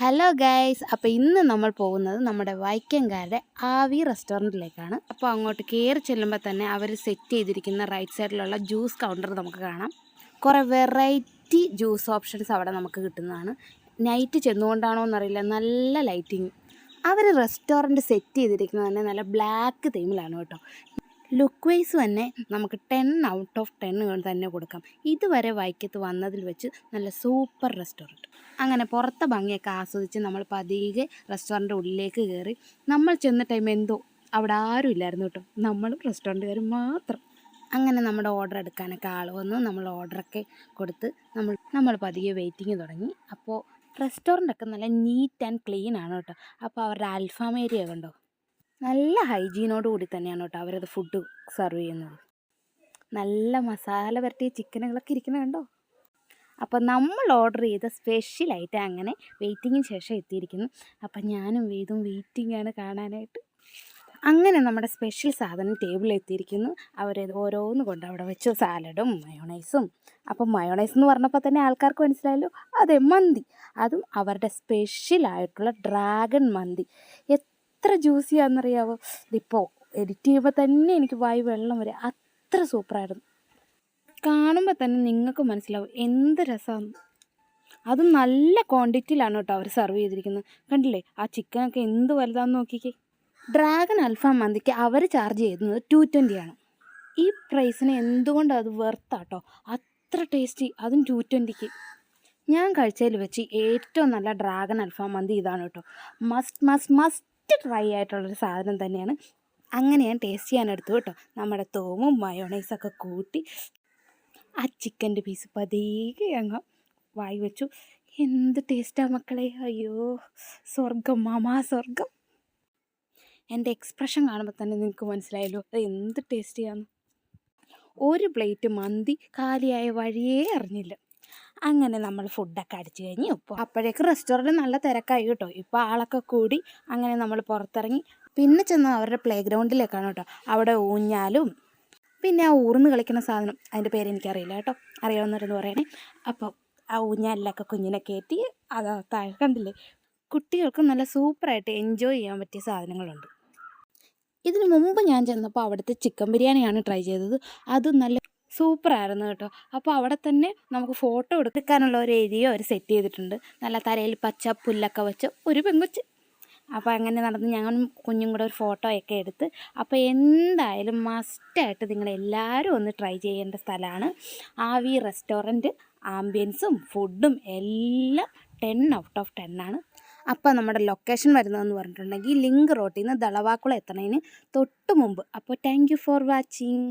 Hello guys അപ്പോൾ ഇന്ന് നമ്മൾ പോകുന്നത് നമ്മുടെ വൈക്കംകാരുടെ ആവി റെസ്റ്റോറന്റിലേക്കാണ്. അപ്പോൾ അങ്ങോട്ട് കയറി ചെല്ലുമ്പോൾ തന്നെ അവർ സെറ്റ് ചെയ്തിരിക്കുന്ന റൈറ്റ് സൈഡിലുള്ള ജ്യൂസ് കൗണ്ടർ നമുക്ക് കാണാം. കുറേ വെറൈറ്റി ജ്യൂസ് ഓപ്ഷൻസ് അവിടെ നമുക്ക് കിട്ടുന്നതാണ്. നൈറ്റ് ചെന്നുകൊണ്ടാണോ എന്നറിയില്ല. നല്ല ലൈറ്റിങ് അവർ റെസ്റ്റോറന്റ് സെറ്റ് ചെയ്തിരിക്കുന്നത് തന്നെ നല്ല ബ്ലാക്ക് തീമിലാണ് കേട്ടോ. ലുക്ക് വൈസ് തന്നെ നമുക്ക് ടെൻ ഔട്ട് ഓഫ് ടെൻ തന്നെ കൊടുക്കാം. ഇതുവരെ വൈക്കത്ത് വന്നതിൽ വെച്ച് നല്ല സൂപ്പർ റെസ്റ്റോറന്റ് അങ്ങനെ പുറത്തെ ഭംഗിയൊക്കെ ആസ്വദിച്ച് നമ്മൾ പതിയെ റെസ്റ്റോറന്റ് ഉള്ളിലേക്ക് കയറി നമ്മൾ ചെന്ന ടൈം എന്തോ? അവിടെ ആരും ഇല്ലായിരുന്നു കേട്ടോ. നമ്മളും റെസ്റ്റോറന്റുകാരും മാത്രം. അങ്ങനെ നമ്മുടെ ഓർഡർ എടുക്കാനൊക്കെ ആൾ വന്നു. നമ്മൾ ഓർഡറൊക്കെ കൊടുത്ത് നമ്മൾ നമ്മൾ പതിയെ വെയിറ്റിംഗ് തുടങ്ങി. അപ്പോൾ റെസ്റ്റോറന്റൊക്കെ നല്ല നീറ്റ് ആൻഡ് ക്ലീൻ ആണ് കേട്ടോ. അപ്പോൾ അവരുടെ അൽഫാം ഏരിയ കണ്ടോ? നല്ല ഹൈജീനോട് കൂടി തന്നെയാണ് കേട്ടോ അവരത് ഫുഡ് സെർവ് ചെയ്യുന്നത്. നല്ല മസാല പരട്ടിയ ചിക്കനുകളൊക്കെ ഇരിക്കുന്നത് കണ്ടോ? അപ്പോൾ നമ്മൾ ഓർഡർ ചെയ്ത സ്പെഷ്യലായിട്ട് അങ്ങനെ വെയിറ്റിങ്ങിന് ശേഷം എത്തിയിരിക്കുന്നു. അപ്പം ഞാനും വേദും വെയിറ്റിംഗ് ആണ് കാണാനായിട്ട്. അങ്ങനെ നമ്മുടെ സ്പെഷ്യൽ സാധനം ടേബിളിൽ എത്തിയിരിക്കുന്നു. അവരത് ഓരോന്ന് കൊണ്ട് അവിടെ വെച്ചു. സാലഡും മയോണൈസും അപ്പം മയോണൈസ് എന്ന് പറഞ്ഞപ്പോൾ തന്നെ ആൾക്കാർക്ക് മനസ്സിലായല്ലോ അതെ മന്തി. അതും അവരുടെ സ്പെഷ്യലായിട്ടുള്ള ഡ്രാഗൺ മന്തി. എത്ര ജ്യൂസിയാണെന്നറിയാവോ ഇതിപ്പോൾ എഡിറ്റ് ചെയ്യുമ്പോൾ തന്നെ എനിക്ക് വായി വെള്ളം വരെ അത്ര സൂപ്പറായിരുന്നു കാണുമ്പോൾ തന്നെ നിങ്ങൾക്ക് മനസ്സിലാവും എന്ത് രസമാണ് അത് നല്ല ക്വാണ്ടിറ്റിയിലാണ് കേട്ടോ അവർ സെർവ് ചെയ്തിരിക്കുന്നത്. കണ്ടില്ലേ? ആ ചിക്കനൊക്കെ എന്ത് വലുതാന്ന് നോക്കിക്കേ. ഡ്രാഗൺ അൽഫാം മന്തിക്ക് അവർ ചാർജ് ചെയ്യുന്നത് ടു ആണ്. ഈ പ്രൈസിന് എന്തുകൊണ്ടാണ് അത് വെർത്താട്ടോ അത്ര ടേസ്റ്റി അതും ടു ട്വന്റിക്ക് ഞാൻ കഴിച്ചതിൽ വെച്ച് ഏറ്റവും നല്ല ഡ്രാഗൺ അൽഫാം മന്തി ഇതാണ് കേട്ടോ. മസ്റ്റ് മസ്റ്റ് മസ്റ്റ് ട്രൈ ആയിട്ടുള്ളൊരു സാധനം തന്നെയാണ്. അങ്ങനെ ഞാൻ ടേസ്റ്റ് ചെയ്യാൻ എടുത്തു കേട്ടോ. നമ്മുടെ തോമും മയോണൈസൊക്കെ കൂട്ടി ആ ചിക്കന്റെ പീസ് പതിയെ അങ്ങ് വായി വെച്ചു. എന്ത് ടേസ്റ്റാണ് മക്കളെ? അയ്യോ സ്വർഗം മാമാ സ്വർഗം എന്റെ എക്സ്പ്രഷൻ കാണുമ്പോൾ തന്നെ നിങ്ങൾക്ക് മനസ്സിലായല്ലോ അത് എന്ത് ടേസ്റ്റിയാന്ന് ഒരു പ്ലേറ്റ് മന്തി കാലിയായ വഴിയേ അറിഞ്ഞില്ല. അങ്ങനെ നമ്മൾ ഫുഡൊക്കെ അടിച്ചു കഴിഞ്ഞ് ഇപ്പോൾ അപ്പോഴേക്കും റെസ്റ്റോറന്റ് നല്ല തിരക്കായി കേട്ടോ. ഇപ്പോൾ ആളൊക്കെ കൂടി അങ്ങനെ നമ്മൾ പുറത്തിറങ്ങി പിന്നെ ചെന്ന് അവരുടെ പ്ലേ ഗ്രൗണ്ടിലേക്കാണ് കേട്ടോ. അവിടെ ഊഞ്ഞാലും പിന്നെ ആ ഊർന്ന് കളിക്കുന്ന സാധനം. അതിന്റെ പേര് എനിക്കറിയില്ല കേട്ടോ. അറിയാവുന്നവരെന്ന് പറയണേ. അപ്പോൾ ആ ഊഞ്ഞാലിലൊക്കെ കുഞ്ഞിനെ കയറ്റി അത് താഴെ കണ്ടില്ലേ? കുട്ടികൾക്ക് നല്ല സൂപ്പറായിട്ട് എൻജോയ് ചെയ്യാൻ പറ്റിയ സാധനങ്ങളുണ്ട്. ഇതിനു മുമ്പ് ഞാൻ ചെന്നപ്പോൾ അവിടുത്തെ ചിക്കൻ ബിരിയാണിയാണ് ട്രൈ ചെയ്തത്. അത് നല്ല സൂപ്പറായിരുന്നു കേട്ടോ. അപ്പോൾ അവിടെ തന്നെ നമുക്ക് ഫോട്ടോ എടുക്കാനുള്ള ഒരു ഏരിയ അവർ സെറ്റ് ചെയ്തിട്ടുണ്ട്. നല്ല തലയിൽ പച്ച പുല്ലൊക്കെ വെച്ച് ഒരു പെങ്കൊച്ച്. അപ്പോൾ അങ്ങനെ നടന്ന് ഞങ്ങൾ കുഞ്ഞും കൂടെ ഒരു ഫോട്ടോയൊക്കെ എടുത്ത് അപ്പോൾ എന്തായാലും മസ്റ്റായിട്ട് നിങ്ങളെല്ലാവരും ഒന്ന് ട്രൈ ചെയ്യേണ്ട സ്ഥലമാണ്. ആവി റെസ്റ്റോറന്റ് ആംബിയൻസും ഫുഡും എല്ലാം ടെൻ ഔട്ട് ഓഫ് ടെൻ ആണ്. അപ്പോൾ നമ്മുടെ ലൊക്കേഷൻ വരുന്നതെന്ന് പറഞ്ഞിട്ടുണ്ടെങ്കിൽ ലിങ്ക് റോട്ടിൽ നിന്ന് ദളവാക്കുളം എത്തണതിന് തൊട്ട് മുമ്പ്. അപ്പോൾ താങ്ക് ഫോർ വാച്ചിങ്